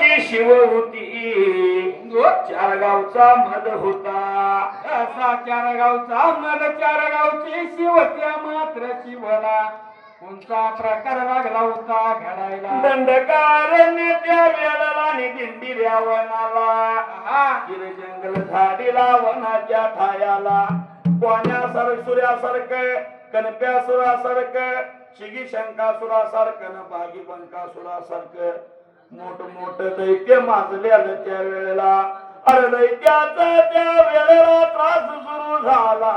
गावची शिव होती. चार गावचा मध होता. असा चार गावचा मग चार गावची शिवत्या मात्र शिवला. कोणता प्रकार लागला होता घडायला? दंडकारण्य त्या वेळेला आणि दिंडी वनाला. हा. हिर जंगल झाडीला वनाच्या ठायाला कोण्या सर सूर्यासारखं कणप्या सुरासारखं शिगी शंकासुरासारखं न बागी बंकासुरासारखं मोठ मोठ दैत्य माजलेलं त्या वेळेला अरे दैत्याचा त्या वेळेला त्रास सुरू झाला.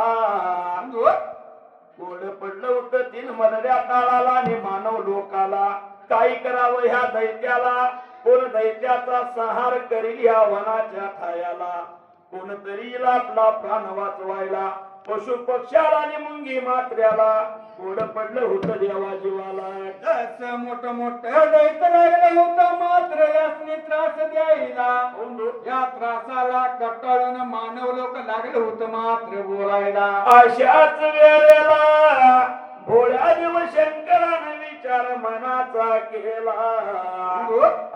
गोड पडलं होतं तीन मनड्या काळाला आणि मानव लोकाला. काही करावं ह्या दैत्याला? कोण दैत्याचा संहार करील या वनाच्या ठायाला कोणतरी आपला प्राण वाचवायला पशु पक्ष्याला आणि मुंगी मात्र्याला. गोड पडलं होतं देवा जीवाला असं मोठ मोठ दैत लागलं होतं. मात्र यासने त्रास द्यायला या त्रासाला कटाळून मानव लोक लागलं होतं मात्र बोलायला. अशाच वेळेला भोळ्या देव शंकराने विचार मनाचा केला.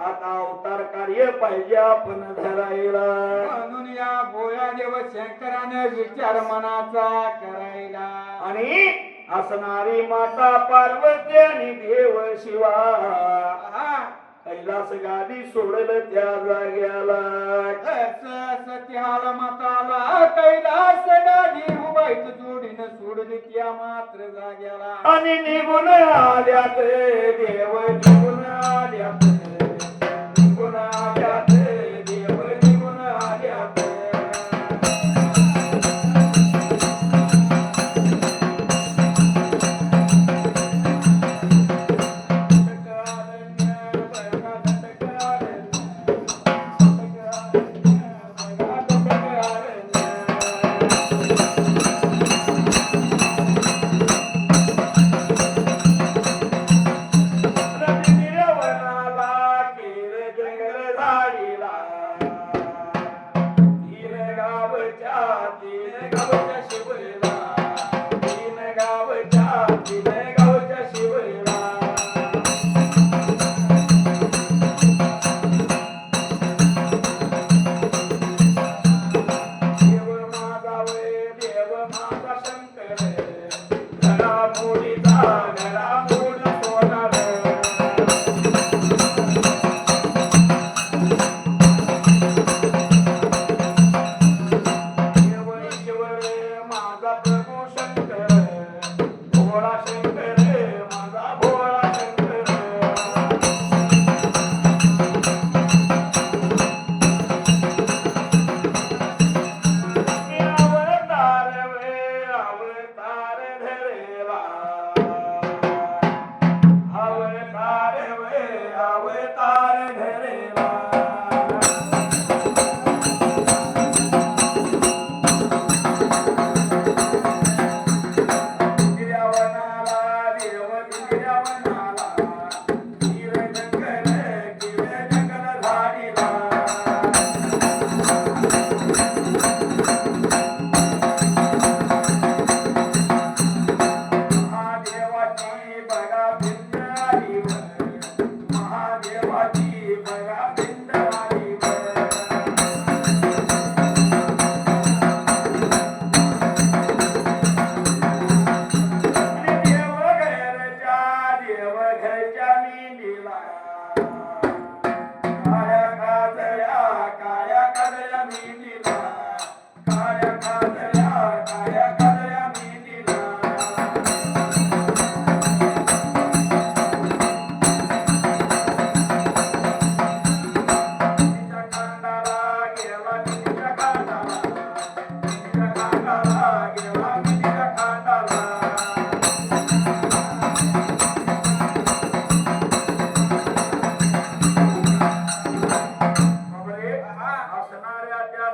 आता अवतार कार्य पाहिजे आपण धरायला. म्हणून या भोया देव शंकराने विचार मनाचा करायला. आणि असणारी माता पार्वती आणि देव शिवा. कैलास गादी सोडलं त्या जाग्याला. सत्याला माताला कैलास गाडी उभाईत जोडीनं सोडली त्या मात्र जाग्याला. आणि निघून आल्यात देव निघून आल्यात.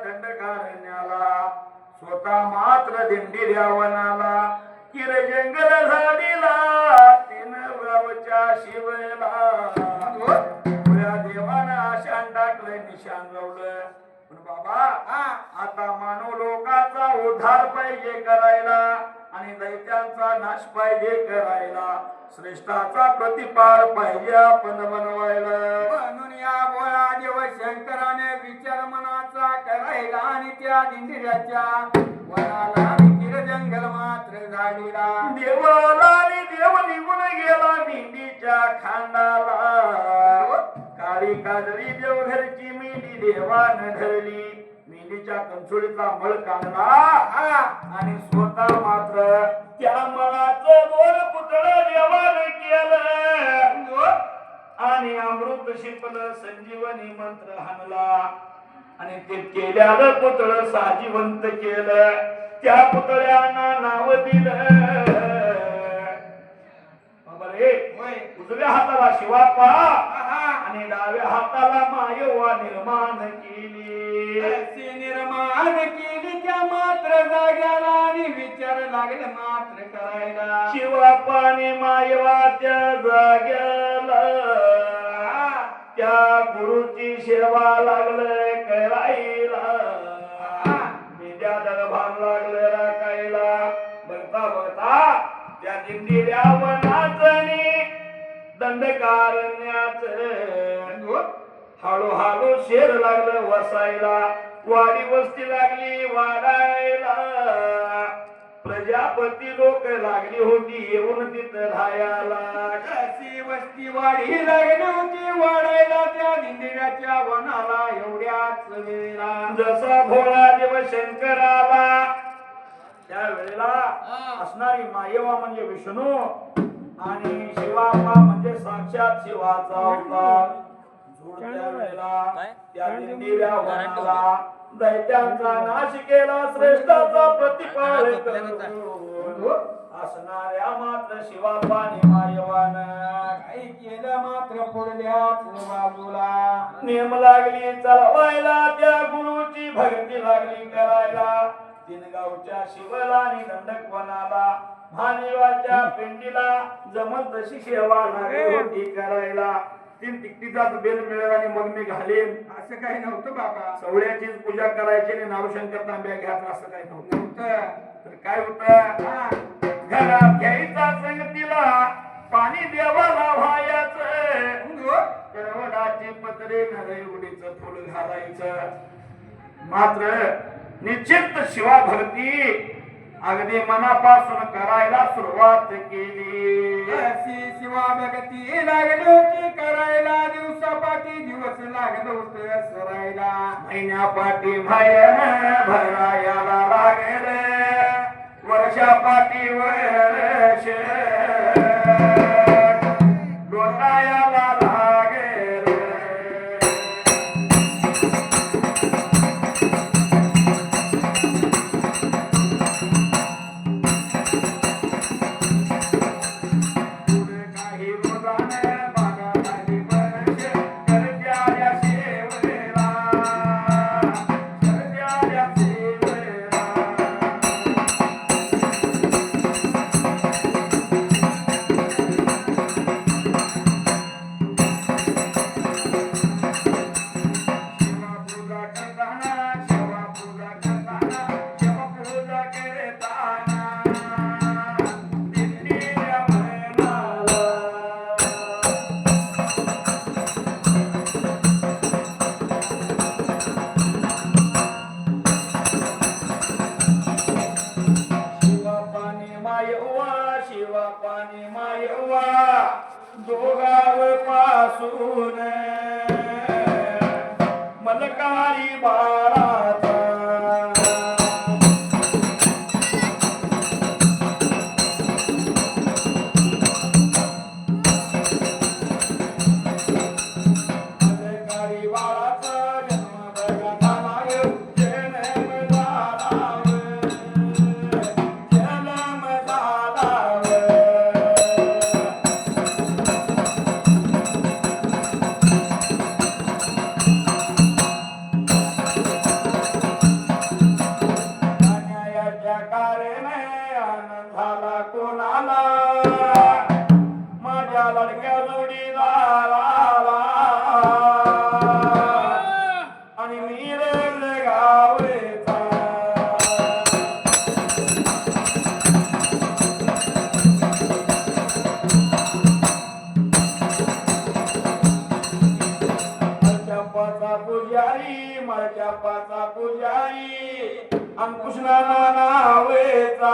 दंडकारण्याला स्वतः मात्र दिंडी द्यावनाला किर जंगल झाडीला तीन गावच्या शिवला. या देवानं आशान टाकलंय निशान लावलं पण बाबा आता मानव लोकाचा उद्धार पाहिजे करायला. आणि दैत्यांचा नाश पाहिजे करायला. श्रेष्ठाचा प्रतिपाळ पाहिजे आपण बनवायला. म्हणून या बोळा देव शंकराने विचार मनाचा करायला आणि त्या वनाला विकीर जंगल मात्र झाडीला. देवाला आणि देव निघून गेला मेंढीच्या खांदाला काळी काजळी देवघरची मेंढी देवान धरली. मेंढीच्या कंचुळीचा मळ काढला हा, आणि स्वतः मात्र त्या मळाचं दोन पुतळ देवान केलं. आणि अमृत शिपल संजीवनी मंत्र हाणला. आणि ते केल्यानं पुतळ साजीवंत केलं. त्या पुतळ्यांना नाव दिलं. बरे होय. उजव्या हाताला शिवापा. आणि डाव्या हाताला मायवा निर्माण केली. अशी निर्माण केली त्या मात्र जाग्याला आणि विचार लागले मात्र करायला. शिवापाने मायवा त्या जाग्याला. त्या गुरुची सेवा लागले करायला विद्या दरभान लागले राखायला. बघता बघता त्या दिंडील्या वनाचनी दंडकारण्याच. हळूहळू शेर लागलं वसायला. वाडी वस्ती लागली वाढायला प्रजापती लोक लागली होती येऊन तिथं राहायला. अशी वस्ती वाढी लागली होती वाढायला त्या दिंडिऱ्याच्या वनाला एवढ्याच वेळेला जसा भोळा देव शंकराला. त्यावेळेला असणारी मायेवा म्हणजे विष्णू आणि शिवापा म्हणजे साक्षात शिवाचा अवतार जोडत्या वेळेला त्या दिंडील्या वनाला दैत्यांचा नाश केला श्रेष्ठाचा प्रतिपाळ करून असणाऱ्या मात्र शिवापाने मायवान काही केलं मात्र पुढल्याच बाजूला. नेम लागली चालवायला त्या गुरुची भक्ती लागली करायला. तीन गावच्या शिवला आणि दंडकवनाला. महादेवाच्या पिंडीला जमल तशी सेवा होती करायला. तीन तिकटीचा बेल मिळेल आणि मग मी घालीन. असं काही नव्हतं बाबा. सवळ्याचीच पूजा करायची आणि नावशंकर तांब्या घ्यायचा असं काही नव्हतं. तर काय होतं? घरात घ्यायचा संगतीला पाणी देवाला व्हायचं हो. करवडाची पत्रे नरयुडीच फुल घालायचं. मात्र निश्चित शिवा भक्ती. अगदी मनापासून करायला सुरुवात केली. अशी शिवा भक्ती लागली होती करायला दिवसापाठी दिवस लागलं होतं सरायला. महिन्यापाठी भयन भरायला लागले वर्षापाठी वर्ष लोटायला पुजारी माझ्या पुजारी अंकुश नावेचा.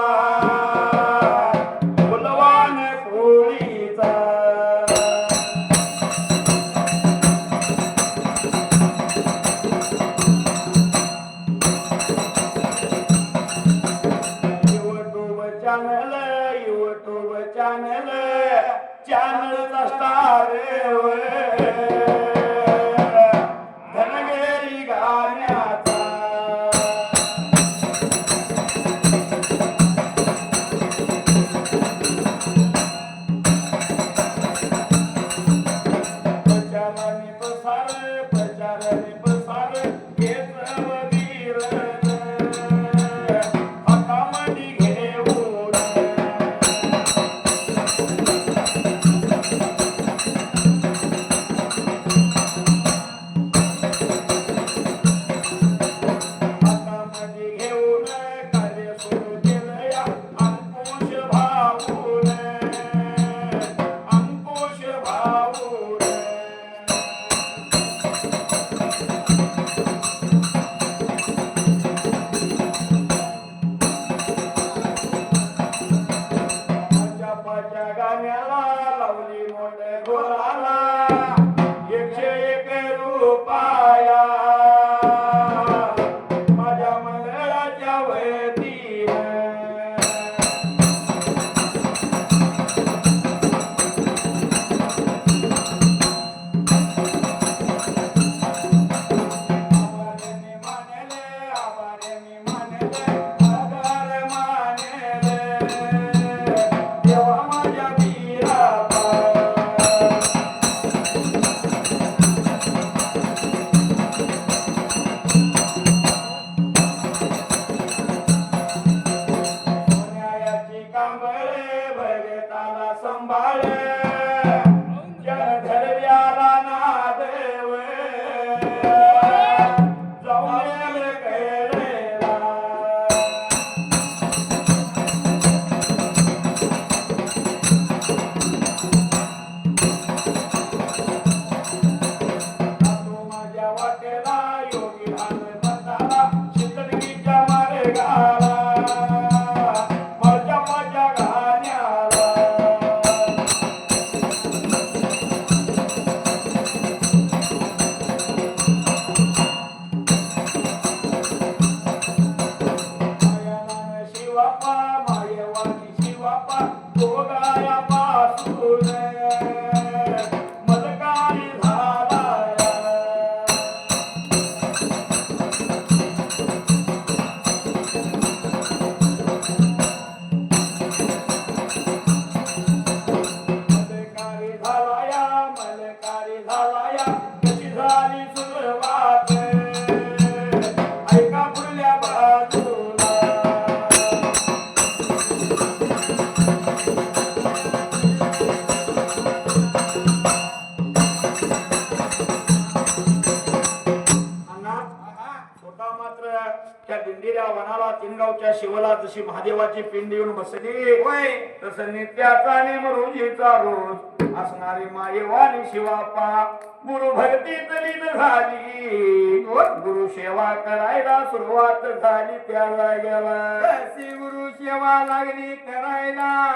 नित्याचा नेम रोजीचा रोज असणारी मायेवानी शिवापा गुरु भक्तीत लीन झाली. गुरु सेवा करायला सुरुवात झाली त्या जागेला अशी गुरु सेवा लागली करायला?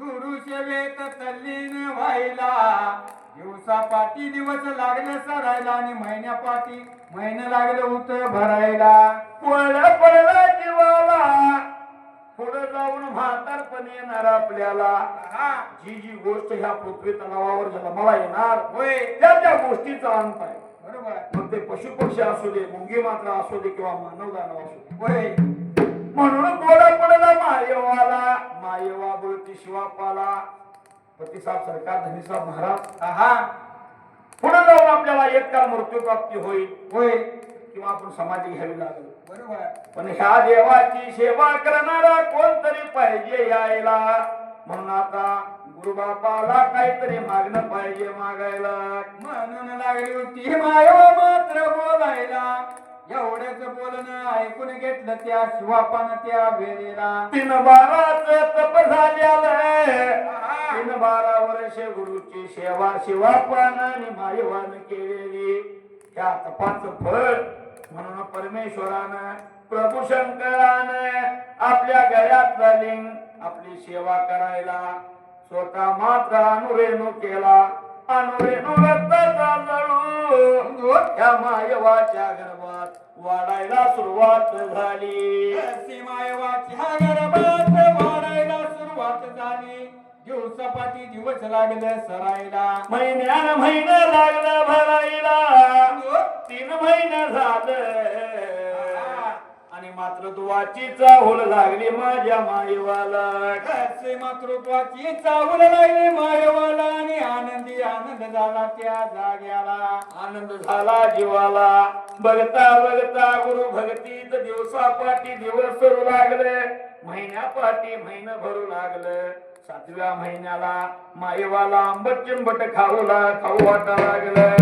गुरु सेवेत तल्लीन व्हायला. दिवसा पाठी दिवस लागले सरायला आणि महिन्या पाठी महिने लागले होत भरायला. पळला पडला जीवाला. पुढे जाऊन म्हातारपण येणार आपल्याला. हा. जी जी गोष्ट ह्या पृथ्वी तलावावर जन्माला येणार होय. त्या त्या गोष्टीचा अंत आहे. बरोबर. मग ते पशु पक्षी असू दे मुंगी मात्र असू दे किंवा मानव दानव असू दे. होय. म्हणून गोडा पडला मायवाला मायवा बोलती शिवापाला. प्रतिसाद सरकार धनीसाहेब महाराज. हा. पुढे जाऊन आपल्याला एक काळ मृत्यू प्राप्ती होईल. होय. किंवा आपण समाधी घ्यावी लागेल. बरोबर. पण ह्या देवाची सेवा करणारा कोणतरी पाहिजे यायला. म्हणून आता गुरुबापाला काहीतरी मागणं पाहिजे मागायला. म्हणून लागली होती. मायो मात्र बोलायला. एवढ्याच बोलणं ऐकून घेतलं त्या शिवापानं त्या वेळेला. तीन बाराच तप झाल्यालं. तीन बारा वर्ष गुरुची सेवा शिवापान आणि मायवान केलेली. त्या तपाचं फळ म्हणून परमेश्वरानं प्रभू शंकरानं आपल्या गळ्यातला लिंग आपली सेवा करायला स्वतः मात्र अनुरेणू केला. अनुरेणू रक्ताचा जळू त्या मायवाच्या गर्भात वाढायला सुरुवात झाली. सीमायवाच्या गर्भात वाढायला सुरुवात झाली. दिवसापाठी दिवस लागले सरायला. महिन्यान महिना लागला भरायला तीन महिने झालं दुवाची चाहूल लागली माझ्या माईवाला कसे मातृत्वाची चावल लागली मायवाला आणि आनंदी आनंद झाला त्या जाग्याला. आनंद झाला जीवाला. बघता बघता गुरु भक्तीत दिवसापाठी दिवस करू लागले. महिन्यापाठी महिना भरू लागलं. सातव्या महिन्याला माईवाला आंबट चिंबट खाऊला खाऊ वाटा लागलं.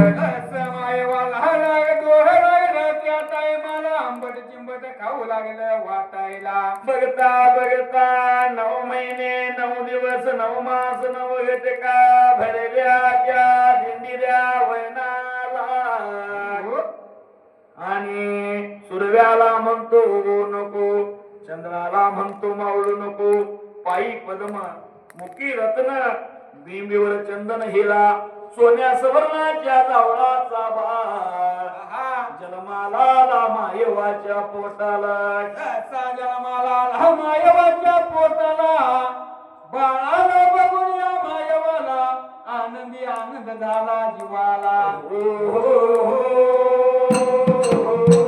मायवाला लाग डोह लागलं त्या टायमाला. आंबट चिंबट खाऊ लागलं वाटायला. बघता बघता नऊ महिने नऊ दिवस नऊ मास नऊ घटका भरल्या त्या दिंडिऱ्या वैनाला. आणि सूर्याला म्हणतो नको चंद्राला म्हणतो मावळू नको पायी पद्म मुखी रत्न बिंबीवर चंदन हिला सोन्या सवर्णाच्या जावळाचा बाळ हा जन्माला मायवाच्या पोटाला. कसा जन्माला? मायवाच्या पोटाला. बाळाला बघून या मायवाला. आनंदी आनंद झाला जीवाला. मार्गाला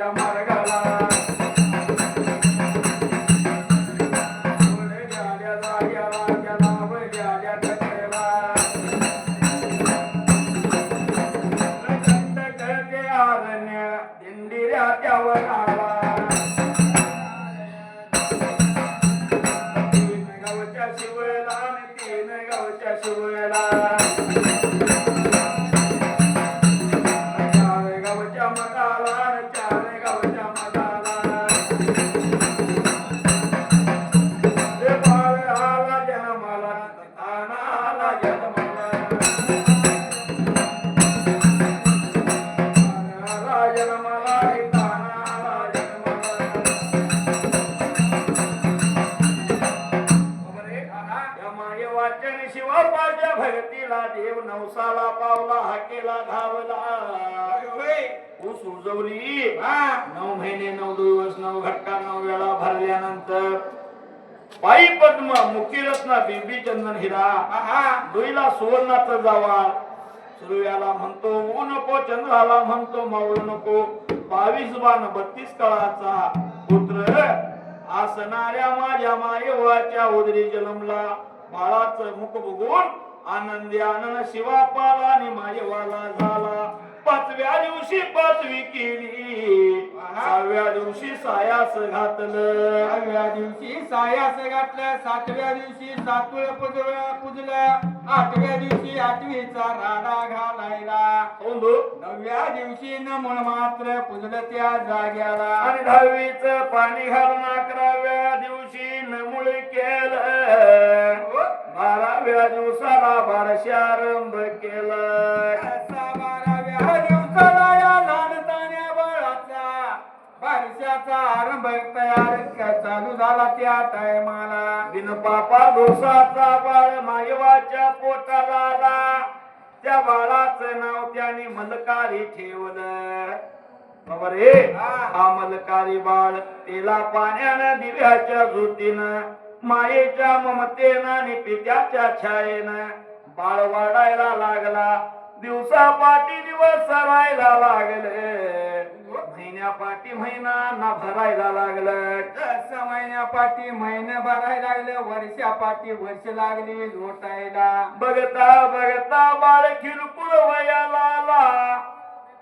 I'm a या मायवाचन शिवापाच्या भक्तीला देव नवसाला पावला हाकेला धावला ऊस उजवली. नऊ महिने नऊ दिवस नऊ घटका नऊ वेळा भरल्यानंतर पायी पद्म मुक्तीरत्न बिबी चंदन हिरा. दुईला सुवर्णाचा जावा सूर्याला म्हणतो ऊ नको चंद्राला म्हणतो मावळू नको. बावीस बाण बत्तीस काळाचा. पुत्र आसणाऱ्या माझ्या मायवाच्या उदरी जन्मला. बाळाचं मुख बघून आनंदी आनंद शिवापाला आणि मायवाला झाला. पाचव्या दिवशी पाचवी केली. सहाव्या दिवशी सायास घातलं. सहाव्या दिवशी सायास घातलं. सातव्या दिवशी सातवे पुजलं पुजलं. आठव्या दिवशी आठवीचा राडा घालायला. नवव्या दिवशी न म्हणून मात्र पुजलं त्या जाग्याला. आणि दहावीच पाणी घालून अकराव्या दिवशी नमुळ केलं. बाराव्या दिवसाला बारशे आरंभ केलं. बाराव्या दिवसाला या लहानतान्या बाळाचा बारशाचा आरंभ तयार चालू झाला त्या टायमाला. बिन पापा दोसाचा बाळ मायवाच्या पोटाला आला. त्या बाळाचं नाव त्याने मलकारी ठेवलं. बाबा रे हा. मलकारी बाळ तेला पाण्यानं दिव्याच्या ज्योतीनं मायेच्या ममतेनं आणि पित्याच्या छायेनं बाळ वाढायला लागला. दिवसा पाठी दिवस सरायला लागले. महिन्या पाठी महिना ना भरायला लागलं. महिन्या पाठी महिने भरायला लागलं वर्षापाठी वर्ष लागली लोटायला. बघता बघता बाळ किरकोळ वयाला आला.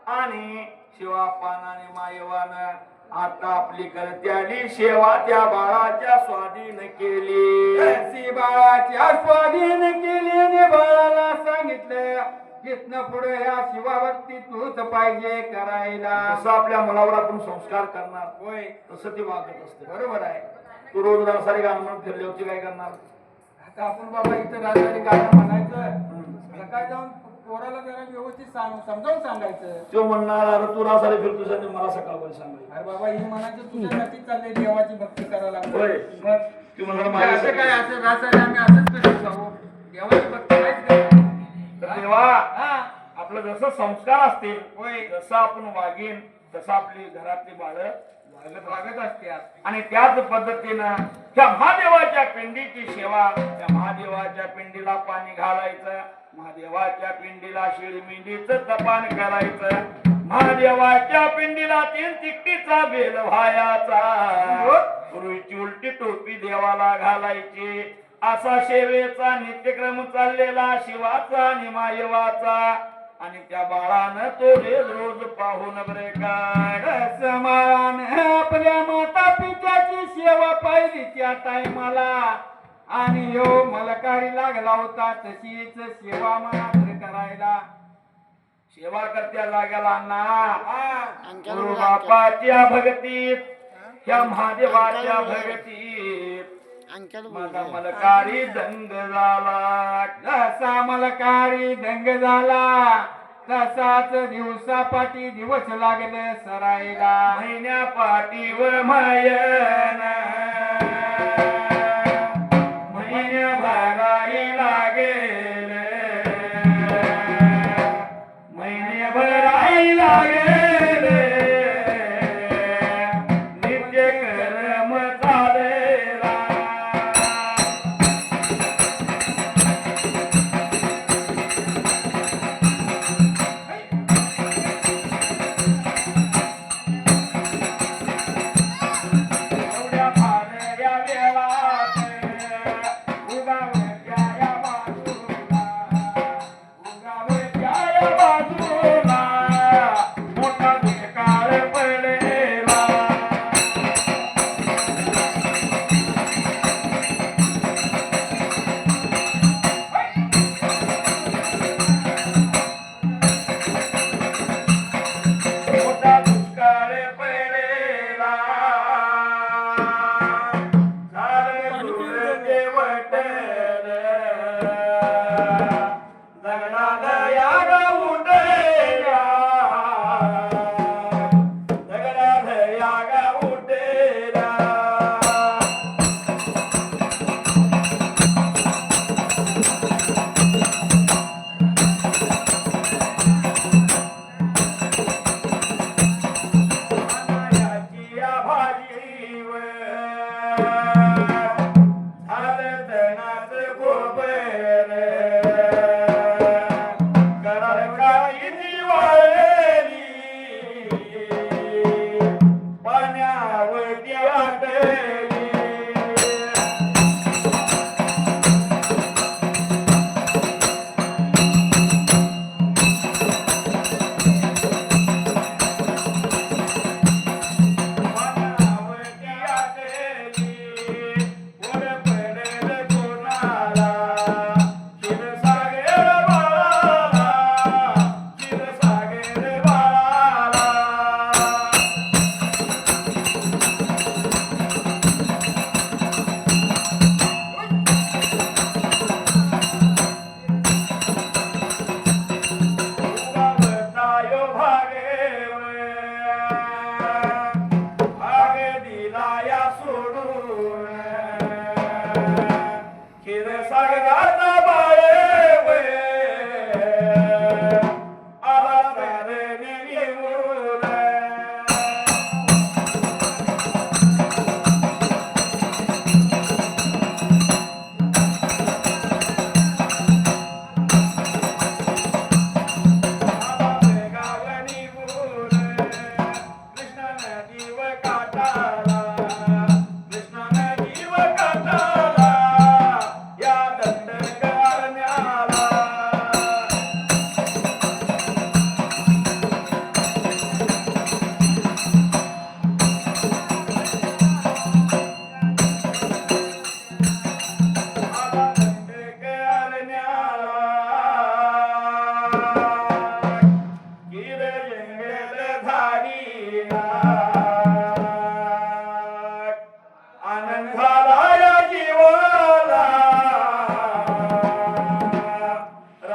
आणि शिवा पानाने मायवानं आता आपली करत्याली सेवा त्या बाळाच्या स्वाधीन केली. अशी बाळाच्या स्वाधीन केली आणि बाळाला सांगितलं इथनं पुढे या शिवाभक्ती तूच पाहिजे करायला. जसं आपल्या मुलावर आपण संस्कार करणार. होय. तसं ते वागत असते. बरोबर आहे. तू रोज सारी गाणं म्हणून फिरले होते काय करणार? आता आपण बाबा इथं राजवाडी गाणं म्हणायचं. सकाळी जाऊन पोराला जरा व्यवस्थित सांग समजावून सांगायचं. तो म्हणणार अरे तू रासारी फिरतोस आणि मला सकाळपर्यंत सांगायचं अरे बाबा ही म्हणायचं तुझ्यासाठी चाललंय देवाची भक्ती करायला. होय. मग तू म्हणणार म्हणजे असं काय असं रासायन आम्ही असंच करत जाऊ देवाची भक्ती नाहीच करत. तेव्हा हा. आपलं जसं संस्कार असतील होय. जसं आपण वागेन तसं आपली घरातली बाळ वागत वागत असत्यात आणि त्याच पद्धतीनं त्या महादेवाच्या पिंडीची सेवा महादेवाच्या पिंडीला पाणी घालायचं महादेवाच्या पिंडीला शिळमिंडीच तपान करायचं महादेवाच्या पिंडीला तीन तिकटीचा बेल व्हायाचा. पूर्वीची उलटी टोपी देवाला घालायची. असा सेवेचा नित्यक्रम चाललेला शिवाचा आणि मायवाचा. आणि त्या बाळानं तो रोज रोज पाहून बरे काय समान. आपल्या माता पित्याची सेवा पाहिली त्या टायमाला. आणि ह्यो मलकारी लागला होता तशीच सेवा मात्र करायला. सेवा करत्या लागेला ना. गुरु बापाच्या भगतीत ह्या महादेवाच्या भगतीत. माझा मलकारी दंग झाला. जसा मलकारी दंग झाला तसाच दिवसापाठी दिवस लागले सरायला. महिन्या पाठीवर मायन.